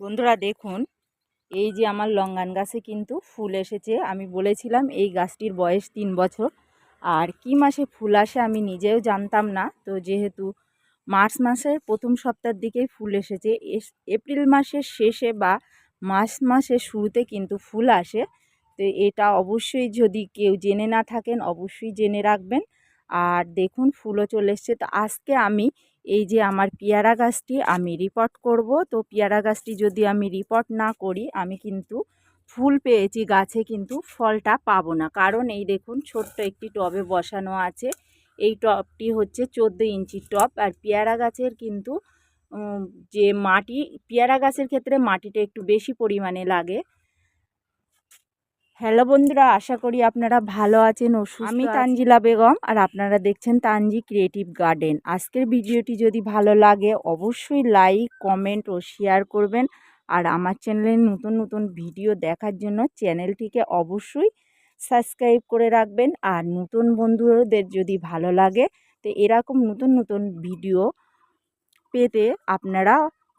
বন্ধুরা দেখুন, এই যে আমার লঙ্গান গাছে কিন্তু ফুল এসেছে। আমি বলেছিলাম এই গাছটির বয়স তিন বছর। আর কি মাসে ফুল আসে আমি নিজেও জানতাম না। তো যেহেতু মার্চ মাসের প্রথম সপ্তাহের দিকেই ফুল এসেছে, এস- এপ্রিল মাসের শেষে বা মার্চ মাসের শুরুতে কিন্তু ফুল আসে। তো এটা অবশ্যই যদি কেউ জেনে না থাকেন, অবশ্যই জেনে রাখবেন। আর দেখুন, ফুলও চলে এসছে। তো আজকে আমি এই যে আমার পেয়ারা গাছটি আমি রিপোর্ট করব। তো পেয়ারা গাছটি যদি আমি রিপোর্ট না করি, আমি কিন্তু ফুল পেয়েছি, গাছে কিন্তু ফলটা পাবো না। কারণ এই দেখুন, ছোট্ট একটি টবে বসানো আছে। এই টবটি হচ্ছে চোদ্দ ইঞ্চি টব। আর পেয়ারা গাছের কিন্তু যে মাটি, পেয়ারা গাছের ক্ষেত্রে মাটিটা একটু বেশি পরিমাণে লাগে। হ্যালো বন্ধুরা আশা করি আপনারা ভালো আছেন ও আমি তানজিলা বেগম আর আপনারা দেখছেন তানজি ক্রিয়েটিভ গার্ডেন আজকের ভিডিওটি যদি ভালো লাগে অবশ্যই লাইক কমেন্ট ও শেয়ার করবেন। আর আমার চ্যানেলে নতুন নতুন ভিডিও দেখার জন্য চ্যানেলটিকে অবশ্যই সাবস্ক্রাইব করে রাখবেন। আর নতুন বন্ধুদের যদি ভালো লাগে তো এরকম নতুন নতুন ভিডিও পেতে আপনারা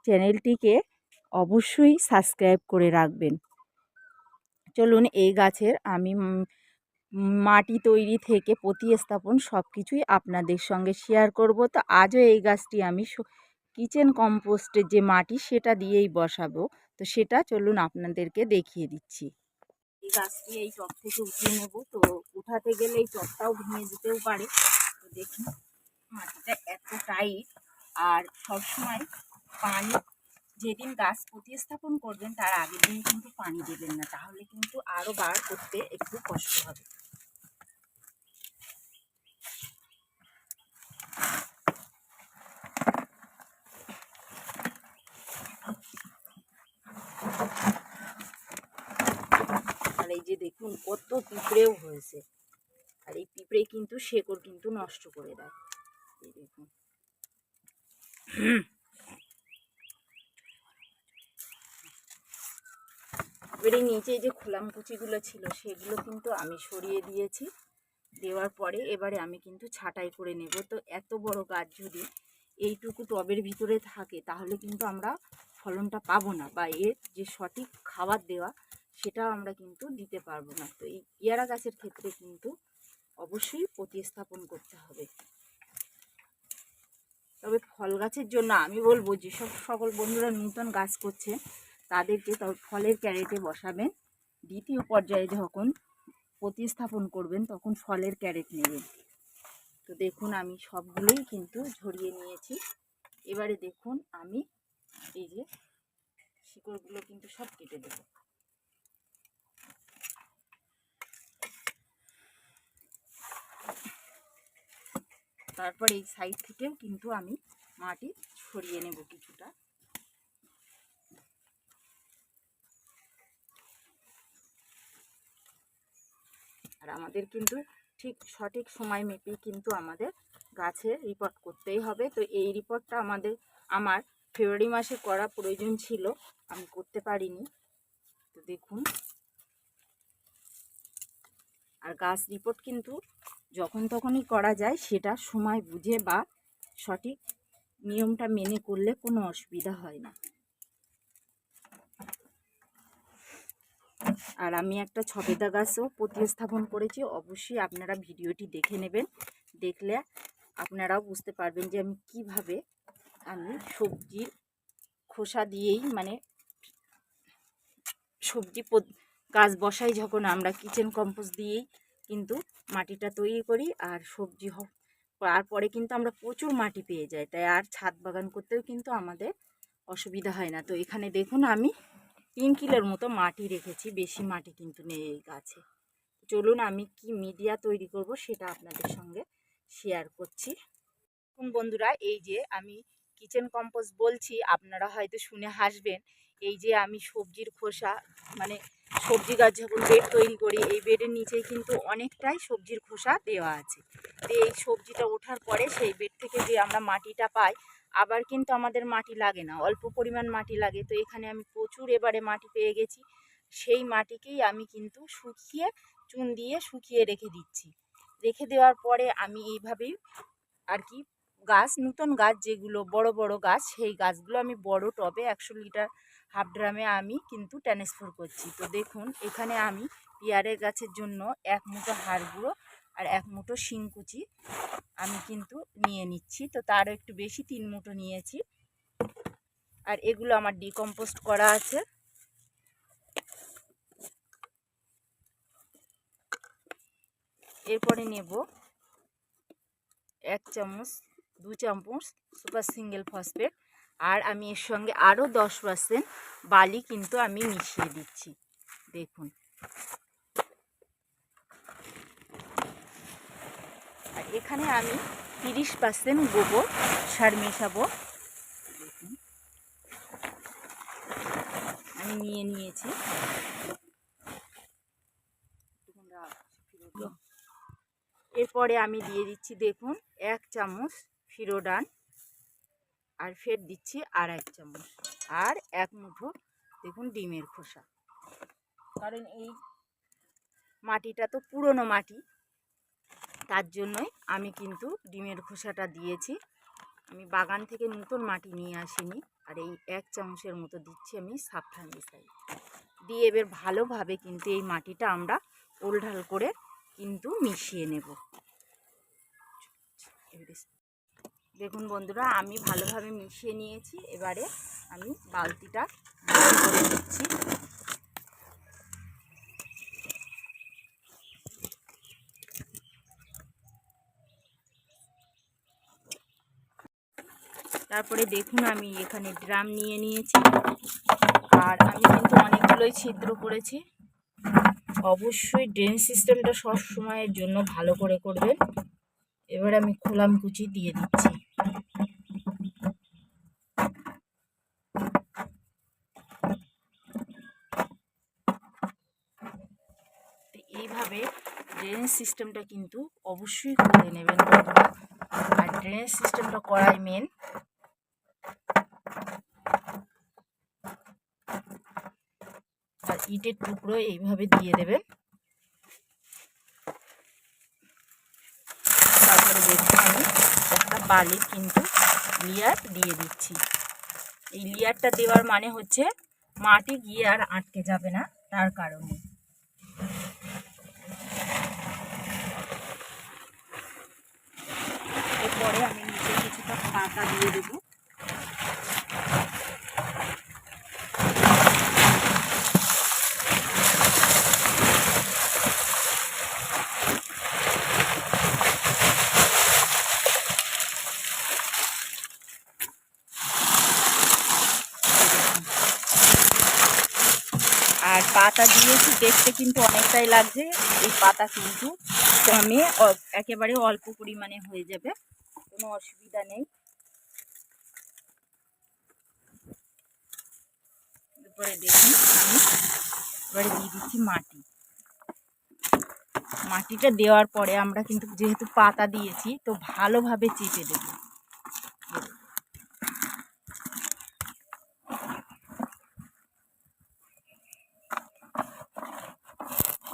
চ্যানেলটিকে অবশ্যই সাবস্ক্রাইব করে রাখবেন। চলুন এই গাছের আমি মাটি তৈরি থেকে প্রতিস্থাপন সব কিছুই আপনাদের সঙ্গে শেয়ার করব। তো আজও এই গাছটি আমি কিচেন কম্পোস্টের যে মাটি সেটা দিয়েই বসাবো। তো সেটা চলুন আপনাদেরকে দেখিয়ে দিচ্ছি। এই গাছটি এই টব থেকে উঠিয়ে নেব। তো উঠাতে গেলে এই টবটাও ভেঙে যেতেও পারে। তো দেখুন, মাটিটা এত টাইট আর সবসময় পানি যেদিন গাছ প্রতিস্থাপন করবেন, তার আগের দিন কিন্তু পানি দেবেন না। তাহলে কিন্তু আরও বার করতে একটু কষ্ট হবে। আর এই যে দেখুন, কত পিঁপড়েও হয়েছে। আর এই পিঁপড়ে কিন্তু শেকড় কিন্তু নষ্ট করে দেয়। দেখুন। এবারে নিচে যে খোলামকুচিগুলো ছিল, সেগুলো কিন্তু আমি সরিয়ে দিয়েছি। দেওয়ার পরে এবারে আমি কিন্তু ছাঁটাই করে নেব। তো এত বড় গাছ যদি এইটুকু টবের ভিতরে থাকে, তাহলে কিন্তু আমরা ফলনটা পাবো না বা এর যে সঠিক খাবার দেওয়া, সেটাও আমরা কিন্তু দিতে পারব না। তো এই পেয়ারা গাছের ক্ষেত্রে কিন্তু অবশ্যই প্রতিস্থাপন করতে হবে। তবে ফল গাছের জন্য আমি বলব, যেসব সকল বন্ধুরা নূতন গাছ করছে তাদেরকে ফলের ক্যারেটে বসাবেন। দ্বিতীয় পর্যায়ে যখন প্রতিস্থাপন করবেন, তখন ফলের ক্যারেট নেবেন। তো দেখুন, আমি সবগুলোই কিন্তু ঝরিয়ে নিয়েছি। এবারে দেখুন, আমি এই যে শিকড়গুলো কিন্তু সব কেটে দেব। তারপর এই সাইড থেকেও কিন্তু আমি মাটি ছড়িয়ে নেব কিছুটা। আমাদের কিন্তু ঠিক সঠিক সময় মেপেই কিন্তু আমাদের গাছের রিপোর্ট করতেই হবে। তো এই রিপোর্টটা আমাদের, আমার ফেব্রুয়ারি মাসে করা প্রয়োজন ছিল, আমি করতে পারিনি। তো দেখুন। আর গাছ রিপোর্ট কিন্তু যখন তখনই করা যায়, সেটা সময় বুঝে বা সঠিক নিয়মটা মেনে করলে কোনো অসুবিধা হয় না। আর আমি একটা ছবেদা গাছও প্রতিস্থাপন করেছি, অবশ্যই আপনারা ভিডিওটি দেখে নেবেন। দেখলে আপনারাও বুঝতে পারবেন যে আমি কীভাবে আমি সবজির খোসা দিয়েই মানে সবজি গাছ বসাই যখন আমরা কিচেন কম্পোস্ট দিয়েই কিন্তু মাটিটা তৈরি করি আর সবজি হ- তারপরে কিন্তু আমরা প্রচুর মাটি পেয়ে যাই। তাই আর ছাদ বাগান করতেও কিন্তু আমাদের অসুবিধা হয় না। তো এখানে দেখুন আমি তিন কিলোর মতো মাটি রেখেছি, বেশি মাটি কিন্তু নেই এই গাছে। চলুন আমি কি মিডিয়া তৈরি করব সেটা আপনাদের সঙ্গে শেয়ার করছি। বন্ধুরা, এই যে আমি কিচেন কম্পোস্ট বলছি, আপনারা হয়তো শুনে হাসবেন, এই যে আমি সবজির খোসা মানে সবজি গাছ যখন বেড তৈরি করি, এই বেডের নিচেই কিন্তু অনেকটাই সবজির খোসা দেওয়া আছে। তো এই সবজিটা ওঠার পরে সেই বেড থেকে যে আমরা মাটিটা পাই আবার কিন্তু আমাদের মাটি লাগে না, অল্প পরিমাণ মাটি লাগে। তো এখানে আমি প্রচুর এবারে মাটি পেয়ে গেছি। সেই মাটিকেই আমি কিন্তু শুকিয়ে, চুন দিয়ে শুকিয়ে রেখে দিচ্ছি। রেখে দেওয়ার পরে আমি এইভাবেই আর কি গাছ, নতুন গাছ যেগুলো, বড় বড় গাছ, সেই গাছগুলো আমি বড় টবে একশো লিটার হাফ ড্রামে আমি কিন্তু ট্রান্সফার করছি। তো দেখুন, এখানে আমি পেয়ারের গাছের জন্য এক মুঠো হাড় গুঁড়ো আর এক মুঠো শিংকুচি আমি কিন্তু নিয়ে নিচ্ছি। তো তারও একটু বেশি, তিন মুঠো নিয়েছি। আর এগুলো আমার ডিকম্পোস্ট করা আছে। এরপরে নেব এক চামচ, দু চামচ সুপার সিঙ্গেল ফসফেট। আর আমি এর সঙ্গে আরও দশ পার্সেন্ট বালি কিন্তু আমি মিশিয়ে দিচ্ছি। দেখুন। এখানে আমি তিরিশ পার্সেন্ট গোবর সার মেশাবো। আমি নিয়ে নিয়েছি। এরপরে আমি দিয়ে দিচ্ছি, দেখুন, এক চামচ ফিরোডান, আর ফের দিচ্ছি আর এক চামচ। আর এক মুঠো, দেখুন, ডিমের খোসা। কারণ এই মাটিটা তো পুরনো মাটি তার জন্যই আমি কিন্তু ডিমের খোসাটা দিয়েছি। আমি বাগান থেকে নতুন মাটি নিয়ে আসিনি আর এই এক চামচের মতো দিচ্ছি আমি সাবধান মিশাই দিয়ে এবার ভালোভাবে কিন্তু এই মাটিটা আমরা ওলঢাল করে কিন্তু মিশিয়ে নেব। দেখুন বন্ধুরা, আমি ভালোভাবে মিশিয়ে নিয়েছি। এবারে আমি বালতিটা করে দিচ্ছি। তারপরে দেখুন আমি এখানে ড্রাম নিয়ে নিয়েছি। আর আমি কিন্তু অনেকগুলোই ছিদ্র করেছি। অবশ্যই ড্রেন সিস্টেমটা সব সময়ের জন্য ভালো করে করবেন। এবার আমি খোলাম কুচি দিয়ে দিচ্ছি। এইভাবে ড্রেনেজ সিস্টেমটা কিন্তু অবশ্যই করে নেবেন আর ড্রেনেজ সিস্টেমটা করাই মেন ইটের টুকরো এইভাবে দিয়ে দেবেন। তারপরে দেখুন আমি একটা বালির কিন্তু লেয়ার দিয়ে দিচ্ছি। এই লেয়ারটা দেওয়ার মানে হচ্ছে মাটি গিয়ে আর আটকে যাবে না, তার কারণে। এরপরে আমি নিচে কিছুটা পাতা দিয়ে দেবো আর পাতা দিয়েছি, দেখতে কিন্তু অনেকটাই লাগছে, এই পাতা কিন্তু কমে একেবারে অল্প পরিমাণে হয়ে যাবে, কোনো অসুবিধা নেই। এরপরে দেখুন, আমি এবারে দিয়ে দিচ্ছি মাটি। মাটিটা দেওয়ার পরে আমরা কিন্তু যেহেতু পাতা দিয়েছি, তো ভালোভাবে চেপে দেবো।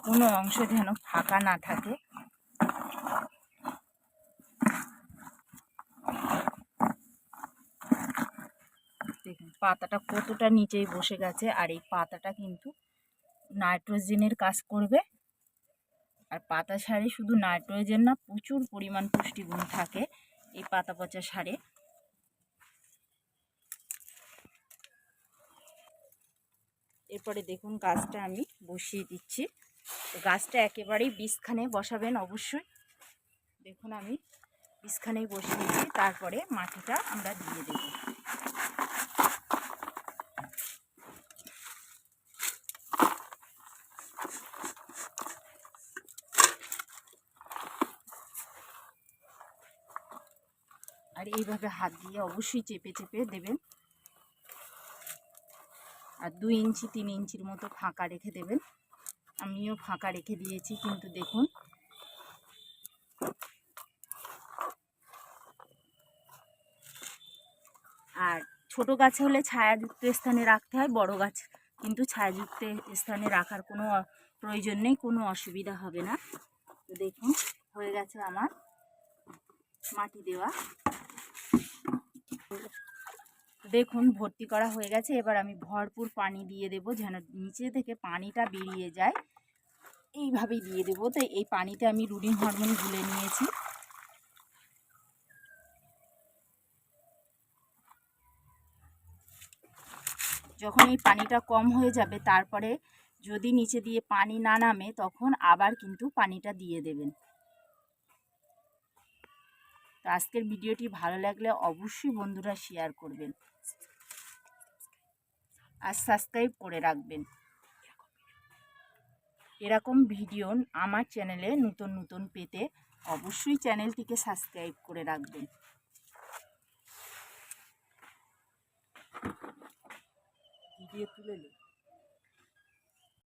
কোনো অংশ যেন ফাঁকা না থাকে। দেখুন, পাতাটা কতটা নিচেই বসে গেছে আর এই পাতাটা কিন্তু নাইট্রোজেনের কাজ করবে। আর পাতা সারে শুধু নাইট্রোজেন না, প্রচুর পরিমাণ পুষ্টিগুণ থাকে এই পাতা পচা সারে। এরপরে দেখুন, গাছটা আমি বসিয়ে দিচ্ছি। গাছটা একেবারেই বিষখানে বসাবেন অবশ্যই। দেখুন আমি বিষখানেই বসিয়েছি তারপরে মাটিটা আমরা দিয়ে দেব। আর এইভাবে হাত দিয়ে অবশ্যই চেপে চেপে দেবেন। আর দুই ইঞ্চি, তিন ইঞ্চির মতো ফাঁকা রেখে দেবেন। আমিও ফাঁকা রেখে দিয়েছি, কিন্তু দেখুন। আর ছোট গাছে হলে ছায়াযুক্ত স্থানে রাখতে হয়, বড় গাছ কিন্তু ছায়াযুক্ত স্থানে রাখার কোনো প্রয়োজন নেই, কোনো অসুবিধা হবে না। তো দেখুন, হয়ে গেছে আমার মাটি দেওয়া। দেখুন, ভর্তি করা হয়ে গেছে। এবার আমি ভরপুর পানি দিয়ে দেব যেন নিচে থেকে পানিটা বেরিয়ে যায়। এইভাবেই দিয়ে দেবো। তো এই পানিতে আমি রুডিং হরমোন গুলে নিয়েছি। যখন এই পানিটা কম হয়ে যাবে, তারপরে যদি নিচে দিয়ে পানি না নামে, তখন আবার কিন্তু পানিটা দিয়ে দেবেন। তো আজকের ভিডিওটি ভালো লাগলে অবশ্যই বন্ধুরা শেয়ার করবেন। আর সাবস্ক্রাইব করে রাখবেন। এরকম ভিডিও আমার চ্যানেলে নতুন নতুন পেতে অবশ্যই চ্যানেলটিকে সাবস্ক্রাইব করে রাখবেন। ভিডিও তুলে